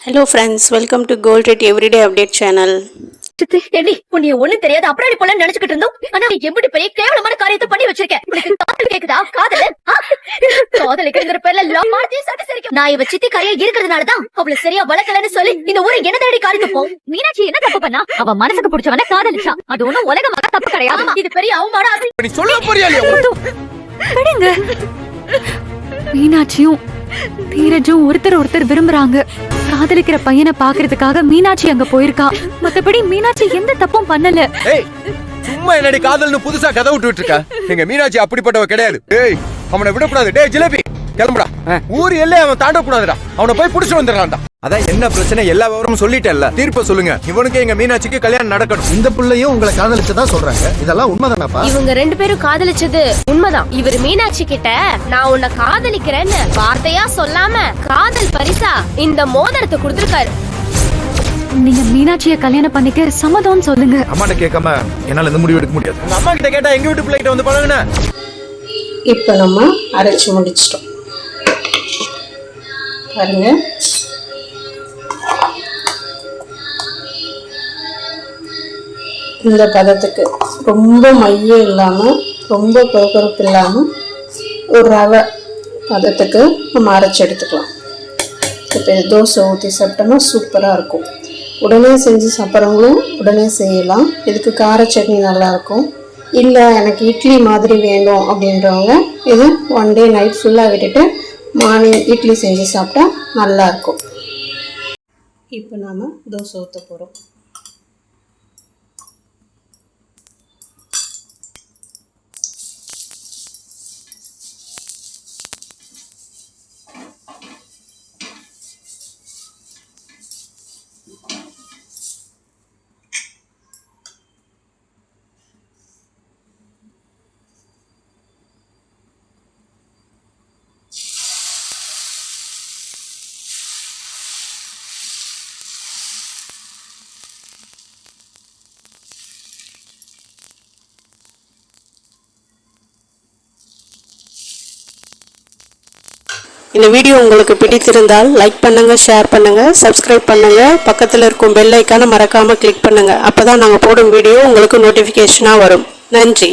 Hello friends welcome to gold rate everyday update channel சித்தி, ஏண்டி, உன்னைய ஒண்ணும் தெரியாது அப்புறம் போல நினைச்சுக்கிட்டு இருந்தோம். ஆனா எப்படி பெரிய கேவலமான காரியத்தை பண்ணி வச்சிருக்க. உனக்கு காதல் கேக்குதா? காதல்? ஆ? காதலிக்கிறங்கிற பேர்ல லவ் மார்த்தையும் சட்டை சரிக்கும். நான் இவ சித்தி காரியா இருக்கிறதுனாலதான் அவள சரியா வளர்க்கலன்னு சொல்லி இந்த ஊரை என்ன தேடி காரிக்கு போ? மீனாட்சி என்ன தப்பு பண்ணா? அவ மனசுக்கு பிடிச்சவன காதலிச்சா அது ஒண்ணும் உலக மகா தப்பு கிடையாது. இது பெரிய அவமானம். நீ சொல்ல போறியா மீனாட்சியும் தீரஜும் ஒருத்தர் ஒருத்தர் விரும்புறாங்க. காதலிக்கிற பையனை பாக்குறதுக்காக மீனாட்சி அங்க போயிருக்கா. மத்தபடி மீனாட்சி எந்த தப்பும் பண்ணல. ஏய் சும்மா என்னடி காதல்னு புதுசா கதை விட்டு இருக்க. எங்க மீனாட்சி அப்படிப்பட்டவ கிடையாது. ஏய் அவனை விடக்கூடாது. டேய் ஜிலேபி. கிளம்புடா. ஊர் எல்லையை அவன் தாண்ட கூடாதுடா அவனை போய் புடிச்சு வந்துடலாம்டா. அதான் என்ன பிரச்சனை? எல்லா விவரமும் சொல்லிட்டேன்ல. தீர்ப்ப சொல்லுங்க. இவனுக்கு எங்க மீனாட்சிக்கு கல்யாணம் நடக்கணும். இந்த பிள்ளையும் உங்களை காதலிச்சதா சொல்றாங்க. இதெல்லாம் உண்மைதானாப்பா? இவங்க ரெண்டு பேரும் காதலிச்சது உண்மைதான். இவர் மீனாட்சி கிட்ட நான் உன்னை காதலிக்கிறேன்னு வார்த்தையா சொல்லாம காதல் பரிசா இந்த மோதிரத்தை கொடுத்திருக்காரு. நீங்க மீனாட்சிய கல்யாணம் பண்ணிக்க சம்மதம்னு சொல்லுங்க. அம்மாட்ட கேட்காம என்னால இந்த முடிவு எடுக்க முடியாது. உங்க அம்மா கிட்ட கேட்டா எங்க வீட்டு பிள்ளைகிட்ட வந்து பழகுன? இப்போ நம்ம அரைச்சி முடிச்சிட்டோம். பாருங்க. இந்த பதத்துக்கு ரொம்ப மையம் இல்லாமல் ரொம்ப கொரகொரப்பு இல்லாமல் ஒரு ரவை பதத்துக்கு நம்ம அரைச்சி எடுத்துக்கலாம். இப்போ தோசை ஊற்றி சாப்பிட்டோம்னா சூப்பராக இருக்கும். உடனே செஞ்சு சாப்பிட்றவங்களும் உடனே செய்யலாம். இதுக்கு கார சட்னி நல்லாயிருக்கும் இல்லை எனக்கு இட்லி மாதிரி வேணும் அப்படின்றவங்க இது ஒன் டே நைட் ஃபுல்லாக விட்டுட்டு மார்னிங் இட்லி செஞ்சு சாப்பிட்டா நல்லாயிருக்கும். இப்போ நாம் தோசை ஊற்ற போகிறோம் இந்த வீடியோ உங்களுக்கு பிடித்திருந்தால் லைக் பண்ணுங்கள் ஷேர் பண்ணுங்கள் சப்ஸ்கிரைப் பண்ணுங்கள் பக்கத்தில் இருக்கும் பெல் ஐக்கானை மறக்காம கிளிக் அப்போ தான் நாங்கள் போடும் வீடியோ உங்களுக்கு நோட்டிஃபிகேஷனாக வரும். நன்றி.